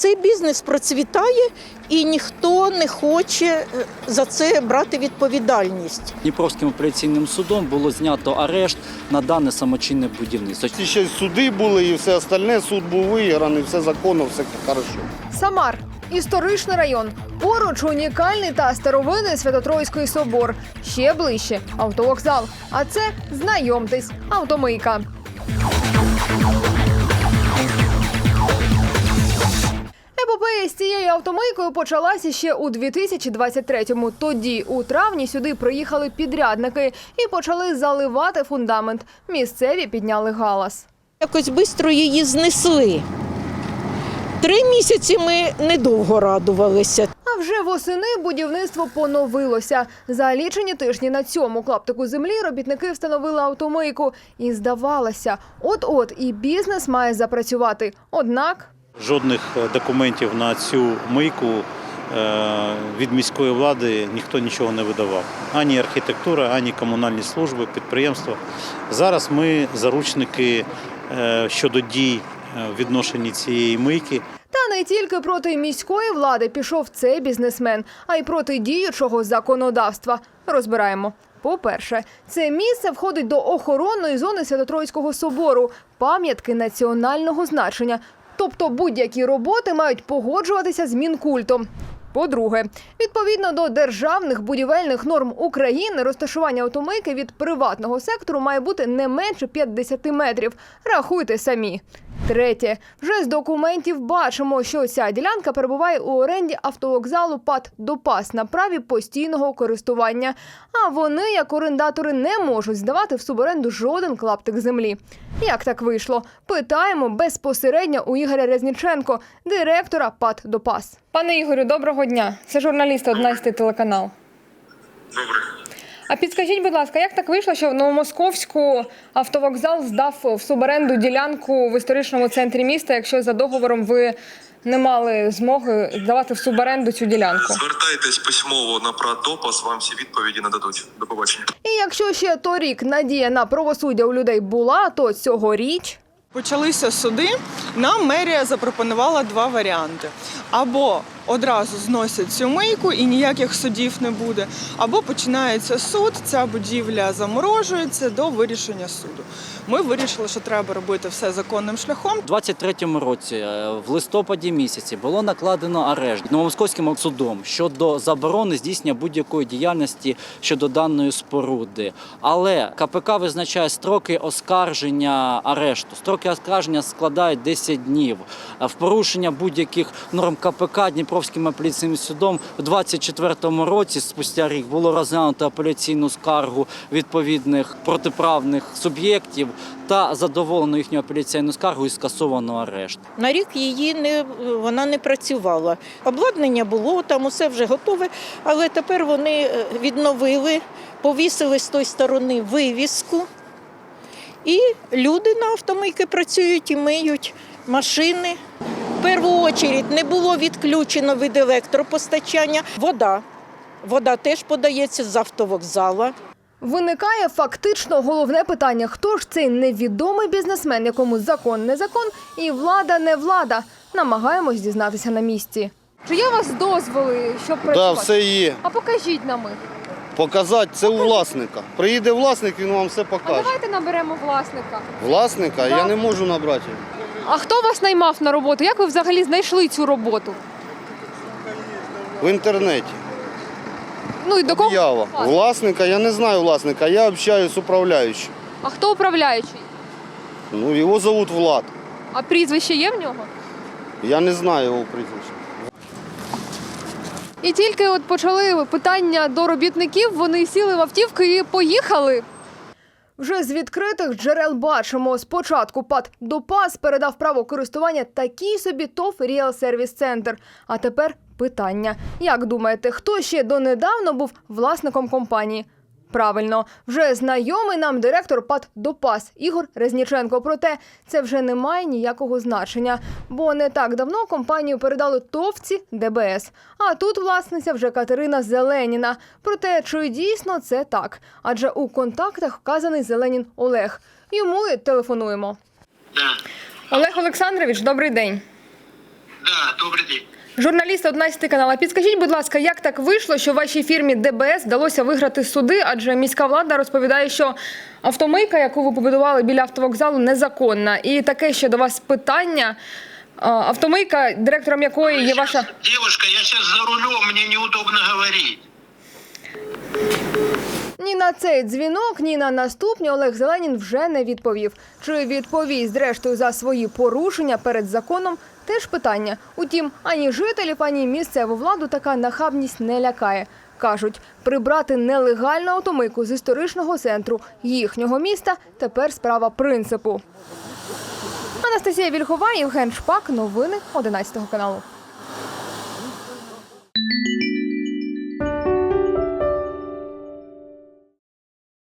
Цей бізнес процвітає і ніхто не хоче е, за це брати відповідальність. Дніпровським апеляційним судом було знято арешт на дане самочинне будівництво. Ці ще суди були і все остальне, суд був виграний, все законно, все хорошо. Самар. Історичний район. Поруч унікальний та старовинний Святотроїцький собор. Ще ближче автовокзал. А це знайомтесь, автомийка. Епопея з цією автомийкою почалася ще у 2023-му. Тоді, у травні, сюди приїхали підрядники і почали заливати фундамент. Місцеві підняли галас. Якось швидко її знесли. Три місяці ми недовго радувалися. А вже восени будівництво поновилося. За лічені тижні на цьому клаптику землі робітники встановили автомийку. І здавалося, от-от і бізнес має запрацювати. Однак Жодних е, документів на цю мийку е, від міської влади ніхто нічого не видавав. Ані архітектура, ані комунальні служби, підприємства. Зараз ми заручники е, щодо дій в відношенні цієї мийки. Та не тільки проти міської влади пішов цей бізнесмен, а й проти діючого законодавства. Розбираємо. По-перше, це місце входить до охоронної зони Святотроїцького собору, пам'ятки національного значення. Тобто будь-які роботи мають погоджуватися з мінкультом. По-друге, відповідно до державних будівельних норм України, розташування автомийки від приватного сектору має бути не менше 50 метрів. Рахуйте самі. Третє, вже з документів бачимо, що ця ділянка перебуває у оренді автовокзалу ПАТ «Допас» на праві постійного користування. А вони, як орендатори, не можуть здавати в суборенду жоден клаптик землі. Як так вийшло? Питаємо безпосередньо у Ігоря Резніченко, директора ПАТ «Допас». Пане Ігорю, доброго дня. Це журналіст 11 телеканал. Добре. А підскажіть, будь ласка, як так вийшло, що в Новомосковську автовокзал здав в суборенду ділянку в історичному центрі міста, якщо за договором ви не мали змоги здавати в суборенду цю ділянку? Звертайтесь письмово на прадопас, вам всі відповіді нададуть. До побачення. І якщо ще торік надія на правосуддя у людей була, то цьогоріч Почалися суди. Нам мерія запропонувала два варіанти: або одразу зносять цю мийку і ніяких судів не буде, або починається суд, ця будівля заморожується до вирішення суду. Ми вирішили, що треба робити все законним шляхом. У 23-му році, е, в листопаді місяці, було накладено арешт Новомосковським судом щодо заборони здійснення будь-якої діяльності щодо даної споруди. Але КПК визначає строки оскарження арешту. Строки оскарження складають 10 днів. В порушення будь-яких норм КПК Дніпровським апеляційним судом у 24-му році, спустя рік, було розглянуто апеляційну скаргу відповідних протиправних суб'єктів та задоволено їхню апеляційну скаргу і скасовано арешт. На рік її не вона не працювала. Обладнання було, там усе вже готове, але тепер вони е, відновили, повісили з тої сторони вивіску. І люди на автомийки працюють і миють машини. В першу чергу не було відключено від електропостачання. Вода. Вода теж подається з автовокзала. виникає фактично головне питання: хто ж цей невідомий бізнесмен, якому закон не закон і влада не влада? Намагаємось дізнатися на місці. Чи є у вас дозволи, щоб Так, да, все є. А покажіть нам їх. Показати це у власника. Приїде власник, він вам все А покаже. давайте наберемо власника. Власника я не можу набрати. А хто вас наймав на роботу? Як ви взагалі знайшли цю роботу? В інтернеті. Ну і до кого? Об'ява. Власника, я не знаю власника, я общаюсь з управляючим. А хто управляючий? Ну, його зовут Влад. А прізвище є в нього? Я не знаю його прізвища. І тільки от почали питання до робітників, вони сіли в автівки і поїхали. Вже з відкритих джерел бачимо, спочатку ПАД «Допас» передав право користування такий собі ТОВ «Ріал Сервіс Центр. А тепер питання. Як думаєте, хто ще донедавна був власником компанії? Правильно, вже знайомий нам директор ПАД «Допас» Ігор Резніченко. Проте це вже не має ніякого значення, бо не так давно компанію передали товці ДБС. А тут власниця вже Катерина Зеленіна. Проте чи дійсно це так? Адже у контактах вказаний Зеленін Олег. Йому і телефонуємо. Да, Олег Олександрович, добрий день. Да, добрый день. Журналіст 11 канала. Підскажіть, будь ласка, як так вийшло, що вашій фірмі ДБС вдалося виграти суди? Адже міська влада розповідає, що автомийка, яку ви побудували біля автовокзалу, незаконна. І таке ще до вас питання. Автомийка, директором якої є ваша. Девушка, я сейчас за рулем, мне неудобно говорить. Ні на цей дзвінок, ні на наступні Олег Зеленін вже не відповів. Чи відповість зрештою за свої порушення перед законом? Теж питання. Утім, ані жителів, ані місцеву владу така нахабність не лякає. Кажуть, прибрати нелегальну автомийку з історичного центру їхнього міста тепер справа принципу. Анастасія Вільхова, Євген Шпак. Новини 11 каналу.